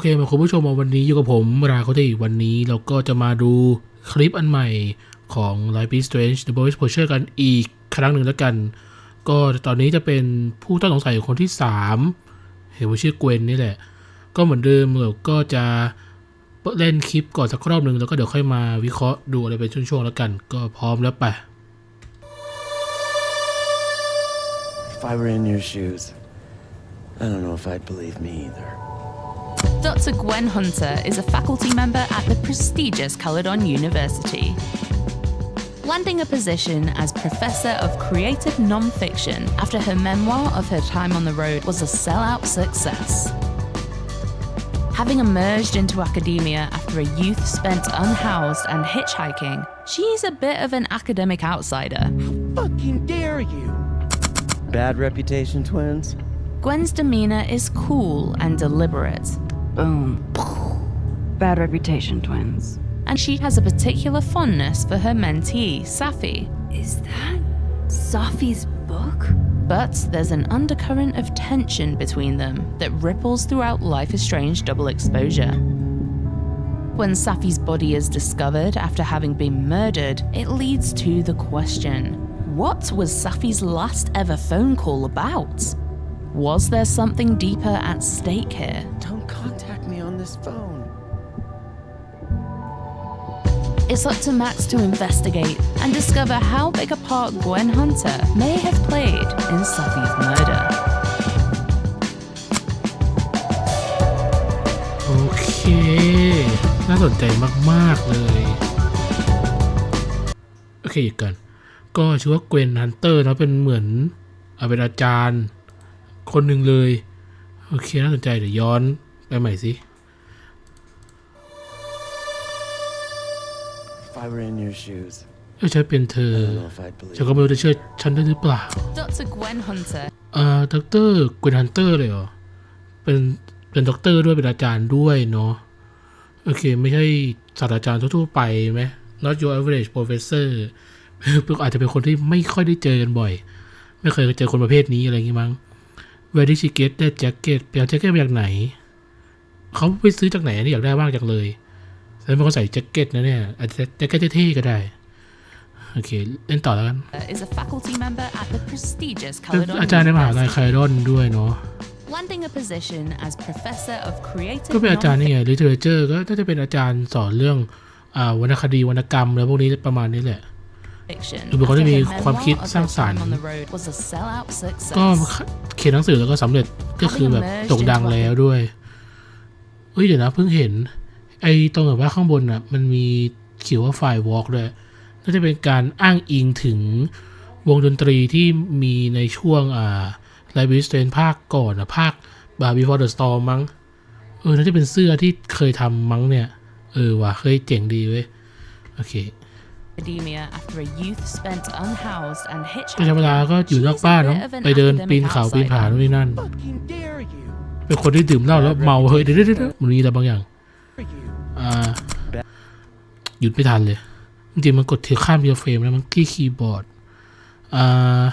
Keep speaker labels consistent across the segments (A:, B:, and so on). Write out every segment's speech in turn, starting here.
A: เคมาคุณผู้ชมวันนี้อยู่กับผมราเขาที่วันนี้ เราก็จะมาดูคลิปอันใหม่ของ Life is Strange The Boys Poacher กันอีกครั้งหนึ่งแล้วกัน ก็ตอนนี้จะเป็นผู้ต้องสงสัยคนที่ 3 เห็นว่าชื่อเกวนนี่แหละ ก็เหมือนเดิมเราก็จะเล่นคลิปก่อนสักรอบหนึ่งแล้วก็เดี๋ยวค่อยมาวิเคราะห์ดูอะไรเป็นช่วงๆแล้วกัน ก็พร้อมแล้วไป
B: If I were in your shoes, I don't know if I'd believe me either.
C: Dr. Gwen Hunter is a faculty member at the prestigious Caledon University. Landing a position as Professor of Creative Nonfiction after her memoir of her time on the road was a sellout success. Having emerged into academia after a youth spent unhoused and hitchhiking, she's a bit of an academic outsider.
B: How Fucking dare you! Bad reputation, twins?
C: Gwen's demeanor is cool and deliberate,
D: Boom. Bad reputation, twins.
C: and she has a particular fondness for her mentee, Safi.
D: Is that Safi's book?
C: But there's an undercurrent of tension between them that ripples throughout Life is Strange double exposure. When Safi's body is discovered after having been murdered, it leads to the question what was Safi's last ever phone call about? Was there something deeper at stake here?
B: Don't contact me on this phone.
C: It's up to Max to investigate and discover how big a part Gwen Hunter may have played in Safi's murder.
A: โอเค น่าสนใจมาก ๆ เลย โอเคอีกกัน ก็ชื่อว่าเกวนฮันเตอร์เนาะเป็นเหมือนเอาเป็นอาจารย์คนหนึ่งเลย โอเค น่าสนใจเดี๋ยวย้อน ไปใหม่สิ
B: If I were in your shoes,
A: เอ้ยฉันเป็นเธอ
B: I don't know if I'd believe
A: ฉันก็ไม่รู้จะเชื่อฉันได้หรือเปล่า
C: Dr. Gwen Hunter
A: เอ่อด็อกเตอร์เกวนฮันเตอร์เลยเหรอ เป็น เป็นด็อกเตอร์ด้วย เป็นอาจารย์ด้วยเนาะ โอเค ไม่ใช่ศาสตราจารย์ทั่วๆไปไหม not your average professor อาจจะเป็นคนที่ไม่ค่อยได้เจอกันบ่อย ไม่เคยเจอคนประเภทนี้อะไรอย่างงี้มั้ง where did she get that jacket ไปเอาแจ็คเก็ตมาจากไหน เขาไปซื้อจากไหนอันนี้อยากได้มากจังเลยฉันเป็นคนใส่แจ็คเก็ตนะเนี่ยอาจจะแจ็คเก็ตเท่ๆก็ได้ โอเค เล่นต่อแล้วกัน
C: is a faculty member at the prestigious
A: เป็น
C: Caledon
A: อาจารย์ในมหาลัยไค
C: University,
A: รอนด้วยเนาะ
C: landing a position as Professor of Creative
A: ก็เป็นอาจารย์นี่ไง literature ก็น่าจะเป็นอาจารย์สอนเรื่องอ่าวรรณคดีวรรณกรรมอะไรพวกนี้ประมาณนี้แหละ
C: Nonfiction
A: ดูเป็นคนที่มี
C: after her
A: ความคิด
C: memoir of
A: สร้าง
C: her
A: สรรค์
C: time on the road was a sellout success.
A: ก็เขียนหนังสือแล้วก็สำเร็จก็คือแบบโด่งดังแล้วด้วย เฮ้ยเดี๋ยวนะเพิ่งเห็น ไอ้ตรงแบบว่าข้างบนอะมันมีเขียนว่าไฟวอล์กด้วยน่าจะเป็นการอ้างอิงถึงวงดนตรีที่มีในช่วงอ่าไลบริสเตนภาคก่อนอะภาคบาร์บีฟอร์เดอะสตอมมั้งเออน่าจะเป็นเสื้อที่เคยทำมั้งเนี่ย เออว่ะเคยเจ๋งดีเว้ย โอเค
C: academia after a youth spent unhoused and
A: ประจำเวลา
C: hitchhiking.
A: ก็อยู่นอกบ้านเนาะ
C: She's a bit of an
A: ไปเดิน
C: academic
A: ปีนเขาปีนผา
C: outsider.
A: โน่นนี่นั่น
B: Fucking dare you!
A: เป็นคนที่ดื่มเหล้าแล้วเมาเฮ้ยเดี๋ยวเดี๋ยวเดี๋ยวมันมีอะไรบางอย่าง
B: Dare you!
A: อ่าหยุดไม่ทันเลยจริงๆมันกดถือข้ามเพียเฟรมแล้วมันที่คีย์บอร์ดอ่า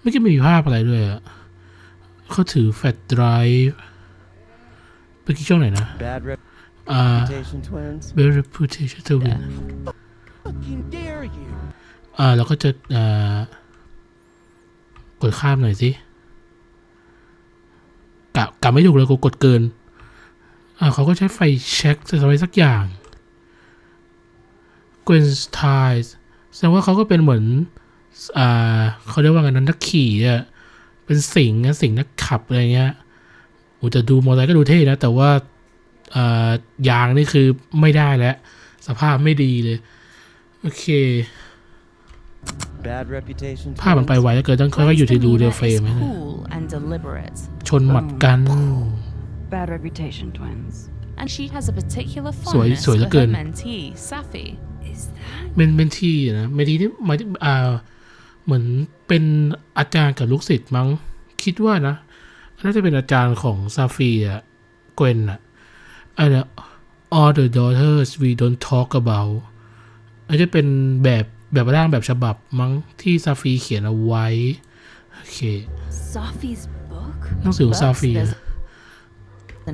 A: ไม่คิดไม่มีภาพอะไรด้วยอะเขาถือแฟลชไดรฟ์เมื่อกี้ช่วงไหนนะ
B: Bad
A: อ่า
B: reputation, twins?
A: very reputation to win
B: Fucking dare you!
A: อ่าเราก็จะอ่ากดข้ามหน่อยสิ กะกะไม่ถูกเลยกูกดเกิน อ่าเขาก็ใช้ไฟเช็คอะไรสักอย่าง g w e n s t i s แสดงว่าเขาก็เป็นเหมือน อ่าเขาเรียกว่าไงนั้นนักขี่อะเป็นสิงห์นะสิงห์นักขับอะไรเงี้ยโอ้แต่ดูมอเตอร์ไซค์ก็ดูเท่นะ แต่ว่าอ่ายางนี่คือไม่ได้แล้ว สภาพไม่ดีเลย โอเค
B: Bad reputation,
A: ภาพมันไป
B: twins?
A: ไวแล้วเกินต้องค่อยๆอยู่ที่ดูเรียวเฟรม
C: is
A: นะ
C: cool and deliberate,
A: ชนหมัดกัน
D: Bad reputation, twins.
C: and she has a particular
A: สวย
C: fondness
A: สวยเหลื
C: for
A: อเกิ
C: her
A: น
C: mentee, Safi.
D: Is that
A: เมนเมนที่นะเมนที่นี่หมายถึงอ่าเหมือนเป็นอาจารย์กับลูกศิษย์มั้ง คิดว่านะน่าจะเป็นอาจารย์ของซาฟีอะเกวนอะอะไรนะ all the daughters we don't talk about อาจจะเป็นแบบแบบร่างแบบฉบับมั้งที่ซาฟีเขียนเอาไว้ โอเค
D: Safi's book?
A: หนังสือของซาฟี
C: But
A: อะ
C: there's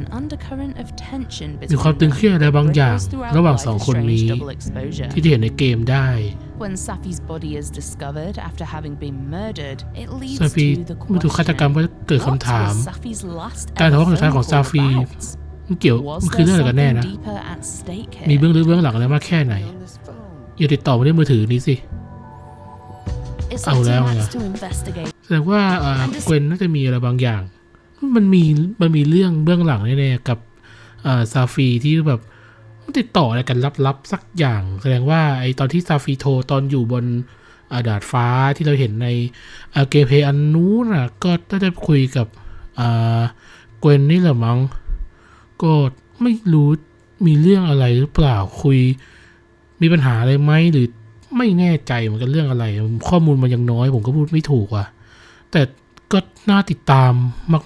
C: an undercurrent of tension
A: มีความ
C: between
A: ตึงเครียดอะไรบางอย่าง
C: ripples throughout
A: ระหว่าง
C: life
A: สอง
C: of
A: คนนี้
C: strange double exposure.
A: ที่จะเห็นในเกมได้
C: When Safi's body is discovered after having been murdered, it leads
A: ซาฟี
C: to the
A: เมื่อถูกฆาตกรรมก็
C: question:
A: เกิด
C: What
A: คำถาม
C: was Safi's last
A: การทะเลาะ
C: ever
A: ครั้งสุดท้ายของ
C: phone
A: ซา
C: call
A: ฟี
C: about?
A: มันเกี่ยว
C: Was
A: มันคือ
C: there
A: เรื่องอะไรกันแน่
C: something
A: นะ
C: deeper at stake
A: มี
C: here?
A: เบื้องลึกเบื้องหลังอะไรมากแค่ไหน
B: On this phone.
A: อย่าติดต่อมาที่มือถือนี้สิ
C: It's
A: เอา
C: up to
A: แล้ว
C: Max
A: ไง
C: to investigate.
A: แสดงว่าเอ่อเกวนน่าจะมีอะไรบางอย่าง มันมีมันมีเรื่องเบื้องหลังแน่ๆกับเอ่อซาฟีที่แบบมันติดต่ออะไรกันลับๆสักอย่าง แสดงว่าไอตอนที่ซาฟีโทรตอนอยู่บนอ่าดาดฟ้าที่เราเห็นในเอ่อเกมเพลย์อันนู้นน่ะก็น่าจะคุยกับอ่าเกวนนี่แหละมั้งก็ไม่รู้มีเรื่องอะไรหรือเปล่าคุยมีปัญหาอะไรไหมหรือไม่แน่ใจเหมือนกันเรื่องอะไร ข้อมูลมันยังน้อย ผมก็พูดไม่ถูกว่ะ แต่ก็น่าติดตาม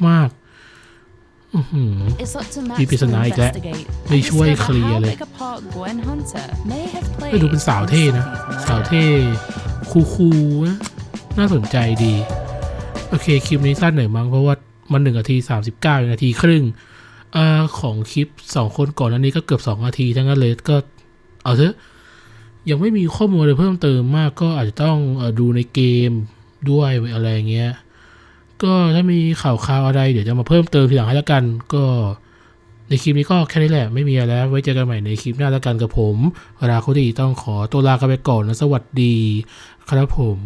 A: มากๆอือหือ
C: It's up to Max
A: มีปริศ
C: to
A: นาอีกแล้ว
C: investigate
A: ไม่
C: and
A: ช่วย
C: discover
A: เคลียร์
C: how
A: เลย
C: big a part Gwen Hunter may have
A: ไม่
C: played
A: ดูเป็นสาว
C: in
A: เท่นะ
C: Safi's
A: สาว
C: murder.
A: เท่ คูลๆนะน่าสนใจดี โอเค คลิปนี้สั้นหน่อยมั้ง เพราะว่ามันหนึ่งนาทีสามสิบเก้านาทีครึ่งเอ่อของคลิปสองคนก่อนอันนี้ก็เกือบสองนาที ทั้งนั้นเลยก็เอาเถอะยังไม่มีข้อมูลอะไรเพิ่มเติมมากก็อาจจะต้องเออดูในเกม ด้วยอะไรเงี้ย ก็ถ้ามีข่าวคราวอะไรเดี๋ยวจะมาเพิ่มเติมทีหลังให้แล้วกัน ก็ในคลิปนี้ก็แค่นี้แหละไม่มีอะไรแล้วไว้เจอกันใหม่ในคลิปหน้าแล้วกันกับผมราคุดีต้องขอตัวลากันไปก่อนนะสวัสดี ครับผม